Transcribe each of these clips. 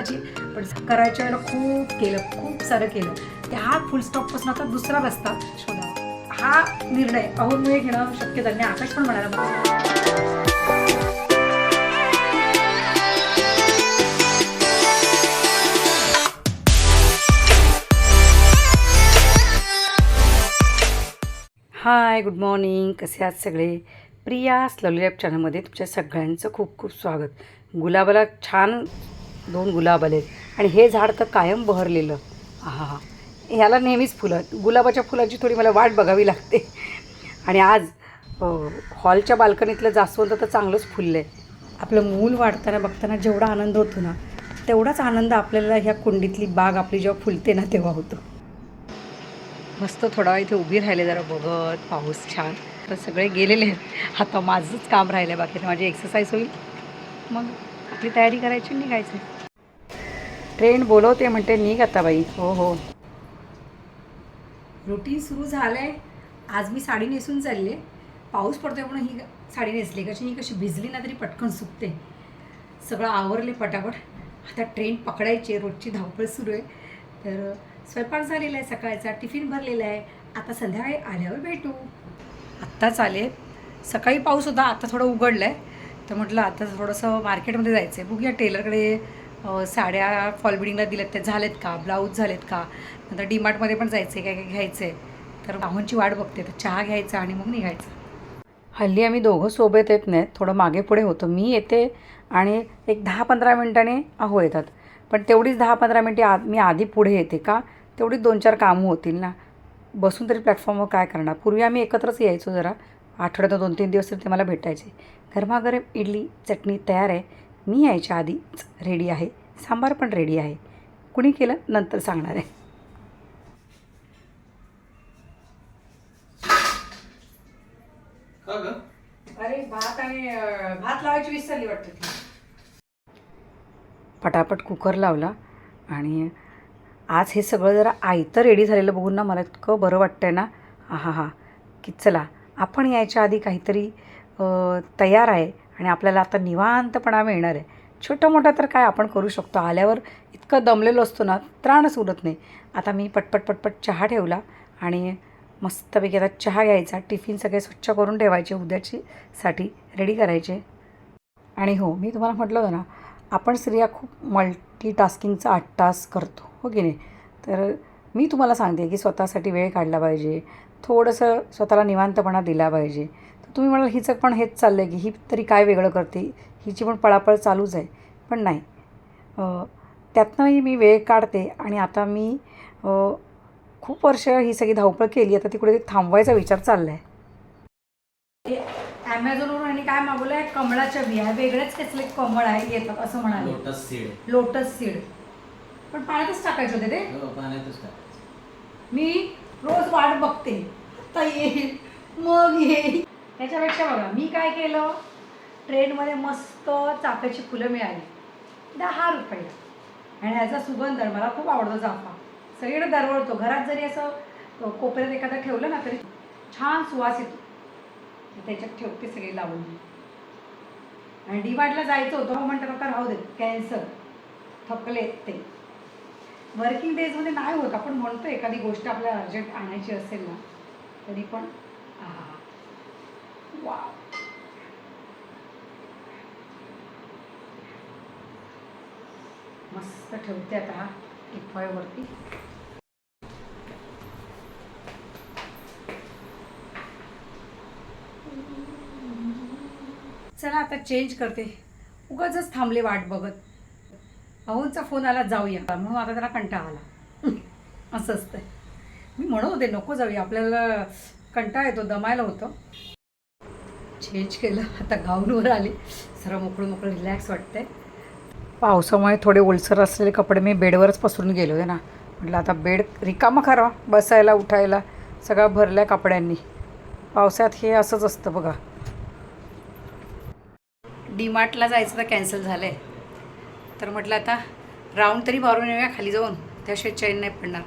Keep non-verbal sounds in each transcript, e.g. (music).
माझी पण करायच्या वेळेला खूप केलं खूप सारं केलं. त्या फुलस्टॉपपासून आता दुसरा रस्ता शोधावा. हा निर्णय अहोमुळे घेणं शक्य झालं नाही. आकाश पण म्हणाला हाय गुड मॉर्निंग कसे आहात सगळे? प्रिया स्लवली लॅब चॅनलमध्ये तुमच्या सगळ्यांचं खूप खूप स्वागत. गुलाबाला छान दोन गुलाब आले आणि हे झाड तर कायम बहरलेलं. हा हा ह्याला नेहमीच फुलं. गुलाबाच्या फुलाची थोडी मला वाट बघावी लागते. आणि आज हॉलच्या बाल्कनीतलं जास्वंद तर चांगलंच फुललं आहे आपलं मूल वाढताना बघताना जेवढा आनंद होतो ना तेवढाच आनंद आपल्याला ह्या कुंडीतली बाग आपली जेव्हा फुलते ना तेव्हा होतो. मस्त थोडा वेळ इथे उभी राहिले जरा बघत पाऊस छान. तर सगळे गेलेले आहेत. आता माझंच काम राहिलं आहे बाकी. माझी एक्सरसाइज होईल. मग? आपली तयारी करायची निघायचं. ट्रेन बोलवते म्हणते निघ आता बाई. हो हो. रुटीन सुरू झालं आहे आज मी साडी नेसून चालले पाऊस पडतोय म्हणून ही साडी नेसली. कशी ही कशी भिजली ना तरी पटकन सुकते. सगळं आवरले पटापट. आता ट्रेन पकडायची आहे रोजची धावपळ सुरू आहे. तर स्वयंपाक झालेला आहे सकाळचा टिफिन भरलेला आहे. आता संध्याकाळी आल्यावर भेटू. आत्ताच आले सकाळी पाऊस होता आता थोडं उघडलं आहे तर म्हटलं आता थोडंसं मार्केटमध्ये जायचं आहे बघूया टेलरकडे साड्या फॉल बिडिंगला दिल्यात त्या. झालेत का? ब्लाऊज झालेत का? नंतर डीमार्टमध्ये पण जायचं आहे काय काय घ्यायचं आहे तर राहूनची वाट बघते. तर चहा घ्यायचा आणि मग निघायचं. हल्ली आम्ही दोघं सोबत येत नाहीत. थोडं मागे पुढे होतो. मी येते आणि एक दहा पंधरा मिनटाने अहो येतात. पण तेवढीच दहा पंधरा मिनटे आ मी आधी पुढे येते का? तेवढीच दोन चार कामं होतील ना? बसून तरी प्लॅटफॉर्मवर काय करणार? पूर्वी आम्ही एकत्रच यायचो जरा. आठवड्यात दोन तीन दिवस तरी ते मला भेटायचे. गरमागरम इडली चटणी तयार आहे. मी यायच्या आधीच रेडी आहे. सांबार पण रेडी आहे. कुणी केलं? नंतर सांगणार आहे. का ग? अरे भात आणि भात लावायची विसरली वाटतं ती पटापट कुकर लावला आणि आज हे सगळं जरा आयतं रेडी झालेलं बघून ना मला इतकं बरं वाटतं आहे ना. हा हा की चला आपण यायच्या आधी काहीतरी तयार आहे आणि आपल्याला आता निवांतपणा मिळणार आहे. छोटं मोठं तर काय आपण करू शकतो. आल्यावर इतकं दमलेलो असतो ना त्राणच उरत नाही. आता मी पटपट पटपट चहा ठेवला आणि मस्तपैकी आता चहा घ्यायचा. टिफिन सगळे स्वच्छ करून ठेवायचे उद्याची साठी रेडी करायचे. आणि हो मी तुम्हाला म्हटलं होतं ना आपण स्त्रिया खूप मल्टीटास्किंगचा आठ तास करतो हो की नाही? तर मी तुम्हाला सांगते की स्वतःसाठी वेळ काढला पाहिजे. थोडंसं स्वतःला निवांतपणा दिला पाहिजे. तर तुम्ही म्हणाल हिचं पण हेच चाललं आहे की ही तरी काय वेगळं करते? हिची पण पळापळ चालूच आहे. पण नाही. अं, त्यातनंही मी वेळ काढते आणि आता मी अं, खूप वर्ष ही सगळी धावपळ केली आता ती कुठे थांबवायचा विचार चालला आहे ॲमेझॉनवरून आणि काय मागवलं आहे कमळाच्या बिया. वेगळेच कसले कमळ आहे येतात असं म्हणाले. लोटस सीड लोटस सीड पण पाण्यातच टाकायचे होते ते? हो, पाण्यातच मी रोज वाट बघते. आता येईल मग येईल त्याच्यापेक्षा बघा मी काय केलं? ट्रेनमध्ये मस्त चाफ्याची फुलं मिळाली. दहा रुपयाला आणि ह्याचा सुगंध मला खूप आवडतो चाफा. सगळीकडे दरवळतो. घरात जरी असं कोपऱ्यात एखादं ठेवलं ना तरी छान सुवास येतो. त्याच्यात ठेवते सगळी लावून. आणि डीमार्टला जायचं होतं म्हणतात आता राहू दे कॅन्सर थकले ते. वर्किंग डेजमध्ये नाही होत. आपण म्हणतो एखादी गोष्ट आपल्याला अर्जंट आणायची असेल ना तरी पण वा मस्त ठेवते आता हा टिफॉयवरती चला आता चेंज करते. उगाच थांबले वाट बघत. अहोंचा फोन आला जाऊया. म्हणून आता त्याला कंटाळा आला. (laughs) असं असतं मी म्हणत होते नको जाऊया आपल्याला कंटाळा येतो दमायला होतं. चेंज केलं आता गाऊनवर आले. सर्व मोकळं मोकळं रिलॅक्स वाटतंय. पावसामुळे थोडे ओलसर असलेले कपडे मी बेडवरच पसरून गेलो आहे ना. म्हटलं आता बेड रिकामं खरा बसायला उठायला सगळं भरल्या कपड्यांनी. पावसात हे असंच असतं बघा. डीमार्टला जायचं तर कॅन्सल झालं आहे तर म्हटलं आता राऊंड तरी मारून येऊया खाली जाऊन. त्याशिवाय चैन नाही पडणार.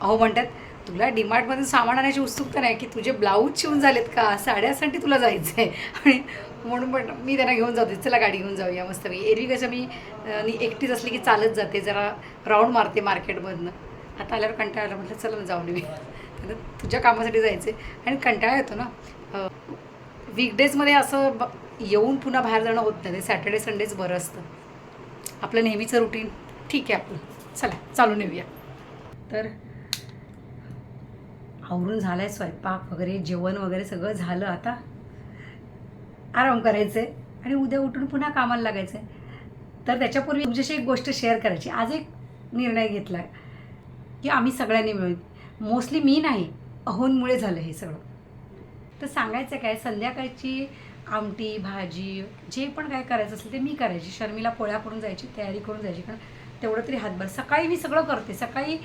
अहो म्हणतात तुला डीमार्टमधून सामान आणायची उत्सुकता नाही की तुझे ब्लाऊज शिवून झालेत का? साड्यासाठी तुला जायचं आहे आणि म्हणून पण मी त्यांना घेऊन जाते चला गाडी घेऊन जाऊया मस्त. मी एरवी कसं मी एकटीच असली की चालत जाते जरा राऊंड मारते मार्केटमधनं. आता आल्यावर कंटाळा आला म्हटलं चला ना जाऊन येऊया. तर तुझ्या कामासाठी जायचं आहे आणि कंटाळा येतो ना. वीकडेजमध्ये असं ब- येऊन पुन्हा बाहेर जाणं होत नाही. ते सॅटर्डे संडेच बरं असतं. आपलं नेहमीचं रुटीन ठीक आहे आपलं चला चालून येऊया. तर आवरून झालं आहे स्वयंपाक वगैरे जेवण वगैरे सगळं झालं आता. आराम करायचं आहे आणि उद्या उठून पुन्हा कामाला लागायचं आहे तर त्याच्यापूर्वी तुमच्याशी एक गोष्ट शेअर करायची. आज एक निर्णय घेतला आहे की आम्ही सगळ्यांनी मिळून. मोस्टली मी नाही अहोनमुळे झालं हे सगळं. तर सांगायचं काय संध्याकाळची आमटी भाजी जे पण काय करायचं असेल ते मी करायची. शर्मीला पोळ्या करून जायची तयारी करून जायची कारण तेवढं तरी हातभार. सकाळी मी सगळं करते. सकाळी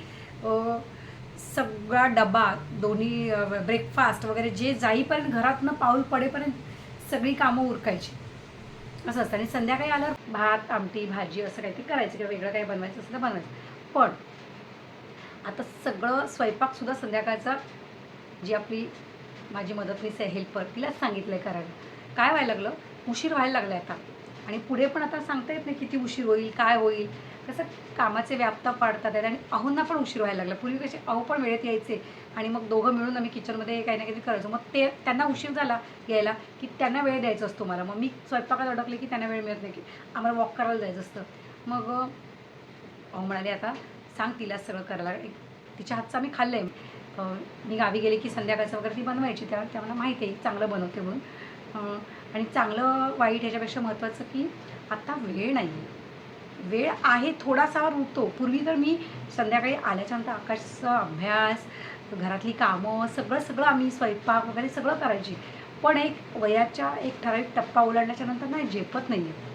सगळा डबा दोन्ही ब्रेकफास्ट वगैरे जे जाईपर्यंत घरातनं पाऊल पडेपर्यंत सगळी कामं उरकायची. असं असतं. आणि संध्याकाळी आल्यावर भात आमटी भाजी असं काहीतरी करायचं किंवा वेगळं काही बनवायचं असं तर बनवायचं. पण आता सगळं स्वयंपाकसुद्धा संध्याकाळचा जी आपली माझी मदतनीस आहे हेल्पर तिलाच सांगितलं आहे करायला. काय व्हायला लागलं? उशीर व्हायला लागला आता. आणि पुढे पण आता सांगता येत नाही किती उशीर होईल काय होईल. कसं कामाचे व्याप्ता पाडतात आहेत आणि अहोंना पण उशीर व्हायला लागला. पूर्वी कसे अहो पण वेळेत यायचे आणि मग दोघं मिळून आम्ही किचनमध्ये काही ना काहीतरी करायचो. मग ते त्यांना उशीर झाला यायला की त्यांना वेळ द्यायचा असतो मला. मग मी स्वयंपाकात अडकले की त्यांना वेळ मिळत नाही की आम्हाला वॉक करायला जायचं असतं. मग अहो म्हणाले आता सांग तिला सगळं करायला. तिच्या हातचं आम्ही खाल्लं आहे मी गावी गेले की संध्याकाळचं वगैरे ती बनवायची. त्या त्या मला माहिती आहे. चांगलं बनवते म्हणून. आणि चांगलं वाईट ह्याच्यापेक्षा महत्त्वाचं की आत्ता वेळ नाही आहे वेळ आहे थोडासा रुतो पूर्वी तर मी संध्याकाळी आल्याच्यानंतर आकाशचा अभ्यास घरातली कामं सगळं सगळं आम्ही स्वयंपाक वगैरे सगळं करायची. पण एक वयाच्या एक ठराविक टप्पा ओलांडण्याच्या नंतर नाही झेपत नाही आहे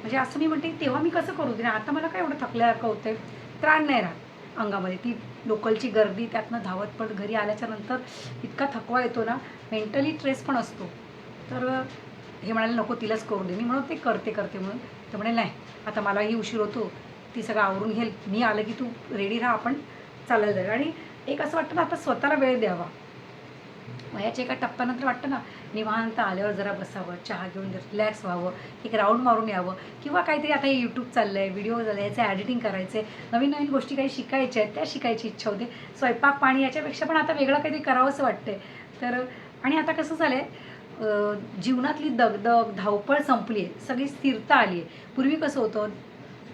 म्हणजे असं मी म्हणते तेव्हा मी कसं करू? दे आता मला काय एवढं थकल्यासारखं होतं त्राण नाही राहत अंगामध्ये. ती लोकलची गर्दी त्यातनं धावत पण घरी आल्याच्यानंतर इतका थकवा येतो ना मेंटली स्ट्रेस पण असतो. तर हे म्हणाले नको तिलाच करू दे. मी म्हणून ते करते करते. म्हणून तर म्हणे नाही आता मलाही उशीर होतो ती सगळं आवरून घेईल. मी आलं की तू रेडी राहा आपण चालायला जाईल आणि एक असं वाटतं ना आता स्वतःला वेळ द्यावा. वयाच्या एका टप्प्यानंतर वाटतं ना निवांत आल्यावर जरा बसावं चहा घेऊन रिलॅक्स व्हावं एक राऊंड मारून यावं. किंवा काहीतरी आता यूट्यूब चाललं आहे व्हिडिओ झालं याचं ॲडिटिंग करायचं आहे नवीन नवीन गोष्टी काही शिकायच्या आहेत त्या शिकायची इच्छा होते. स्वयंपाक पाणी याच्यापेक्षा पण आता वेगळं काहीतरी करावंसं वाटतंय. तर आणि आता कसं झालं आहे जीवनातली दगदग धावपळ संपली आहे सगळी स्थिरता आली आहे पूर्वी कसं होतं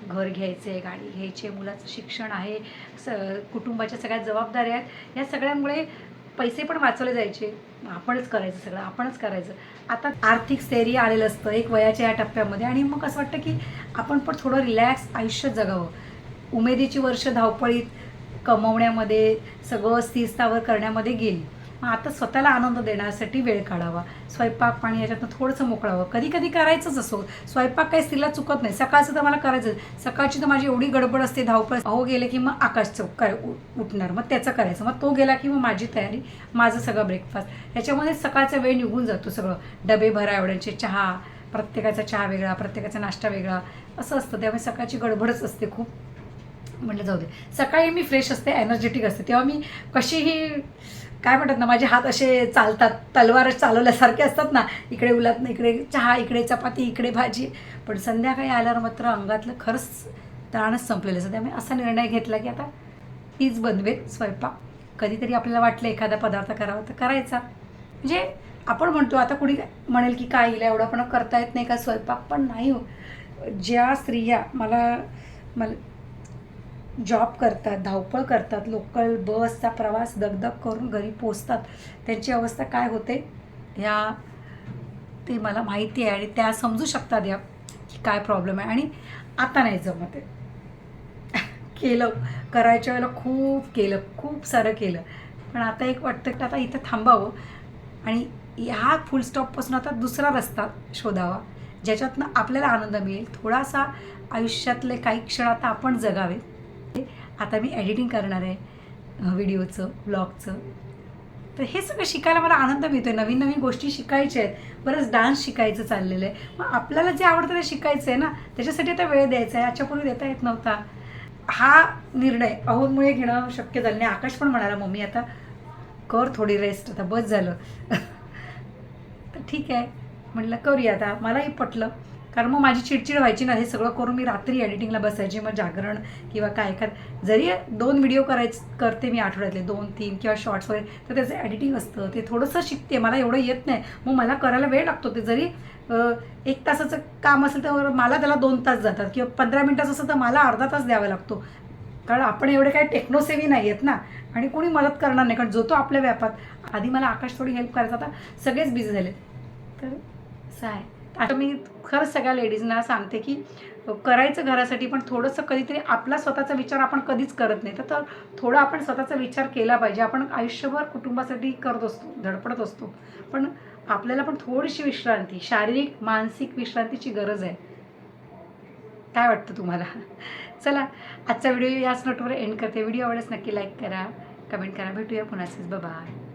घर घ्यायचं आहे गाडी घ्यायची आहे मुलाचं शिक्षण आहे स कुटुंबाच्या सगळ्या जबाबदाऱ्या आहेत. या सगळ्यांमुळे पैसे पण वाचवले जायचे. आपणच करायचं सगळं आपणच करायचं. आता आर्थिक स्थैर्य आलेलं असतं एक वयाच्या या टप्प्यामध्ये. आणि मग असं वाटतं की आपण पण थोडं रिलॅक्स आयुष्य जगावं. उमेदीची वर्ष धावपळीत कमवण्यामध्ये सगळं स्थिरस्थावर करण्यामध्ये गेली. मग आता स्वतःला आनंद देण्यासाठी वेळ काढावा. स्वयंपाक पाणी याच्यातनं थोडंसं मोकळावं. कधी कधी करायचंच असो. स्वयंपाक काही स्त्रीला चुकत नाही. सकाळचं तर मला करायचं सकाळची तर माझी एवढी गडबड असते धावपळ. अहो गेले की मग आकाश चौक काय उ- उठणार. मग त्याचं करायचं. मग तो गेला की मग माझी तयारी माझं सगळं ब्रेकफास्ट ह्याच्यामध्ये सकाळचा वेळ निघून जातो सगळं. डबे भरा एवढ्यांचे चहा. प्रत्येकाचा चहा वेगळा प्रत्येकाचा नाश्ता वेगळा. असं असतं. त्यामुळे सकाळची गडबडच असते खूप. म्हटलं जाऊ दे. सकाळी मी फ्रेश असते एनर्जेटिक असते. तेव्हा मी कशीही काय म्हणतात ना माझे हात असे चालतात तलवार चालवल्यासारखे असतात ना इकडे उलत इकडे चहा इकडे चपाती इकडे भाजी. पण संध्याकाळी आल्यावर मात्र अंगातलं खरंच ताणच संपलेलं. असतं त्यामुळे असा निर्णय घेतला की आता तीच बनवेल स्वयंपाक. कधीतरी आपल्याला वाटलं एखादा पदार्थ करावा तर करायचा. म्हणजे आपण म्हणतो आता कुणी म्हणेल की काय येईल एवढं पण करता येत नाही का स्वयंपाक? पण नाही हो. ज्या स्त्रिया मला मला जॉब करतात धावपळ करतात लोकल बसचा प्रवास दगदग करून घरी पोचतात त्यांची अवस्था काय होते? ह्या ते मला माहिती आहे आणि त्या समजू शकतात या की काय प्रॉब्लेम आहे. आणि आता नाही जमत आहे. केलं करायच्या वेळेला खूप केलं खूप सारं केलं. पण आता एक वाटतं की आता इथं थांबावं. आणि ह्या फुल स्टॉपपासून आता दुसरा रस्ता शोधावा ज्याच्यातनं आपल्याला आनंद मिळेल. थोडासा आयुष्यातले काही क्षण आता आपण जगावे आता मी एडिटिंग करणार आहे व्हिडिओचं ब्लॉगचं तर हे सगळं शिकायला मला आनंद मिळतो आहे नवीन नवीन गोष्टी शिकायच्या आहेत. बरंच डान्स शिकायचं चाललेलं आहे. मग आपल्याला जे आवडतं ते शिकायचं आहे ना? त्याच्यासाठी आता वेळ द्यायचा आहे. याच्यापूर्वी देता येत नव्हता. हा निर्णय अहोमुळे घेणं शक्य झालं नाही. आकाश पण म्हणाला मम्मी आता कर थोडी रेस्ट आता बस झालं. (laughs) तर ठीक आहे. म्हटलं करूया आता. मलाही पटलं. कारण मग माझी चिडचिड व्हायची ना हे सगळं करून मी रात्री एडिटिंगला बसायची. मग जागरण किंवा काय कर जरी दोन व्हिडिओ करायचे करते मी आठवड्यातले दोन तीन किंवा शॉर्ट्स वगैरे तर त्याचं एडिटिंग असतं. ते थोडंसं शिकते. मला एवढं येत नाही. मग मला करायला वेळ लागतो. ते जरी एक तासाचं काम असेल तर मला त्याला दोन तास जातात किंवा पंधरा मिनटाचं असं तर मला अर्धा तास द्यावा लागतो. कारण आपण एवढे काही टेक्नोसेवी नाही आहेत ना. आणि कोणी मदत करणार नाही. कारण जो तो आपल्या व्यापात आधी मला आकाश थोडी हेल्प करायचा आता सगळेच बिझी झाले तर असं आहे. आता मी खरंच सगळ्या लेडीजना सांगते की करायचं घरासाठी पण थोडंसं कधीतरी आपला स्वतःचा विचार आपण कधीच करत नाही. तर तर थोडा आपण स्वतःचा विचार केला पाहिजे. आपण आयुष्यभर कुटुंबासाठी करत असतो धडपडत असतो. पण आपल्याला पण थोडीशी विश्रांती शारीरिक मानसिक विश्रांतीची गरज आहे. काय वाटतं तुम्हाला? चला आजचा व्हिडिओ याच नोटवर एंड करते. व्हिडिओ आवडल्यास नक्की लाईक करा कमेंट करा. भेटूया पुन्हा. बाय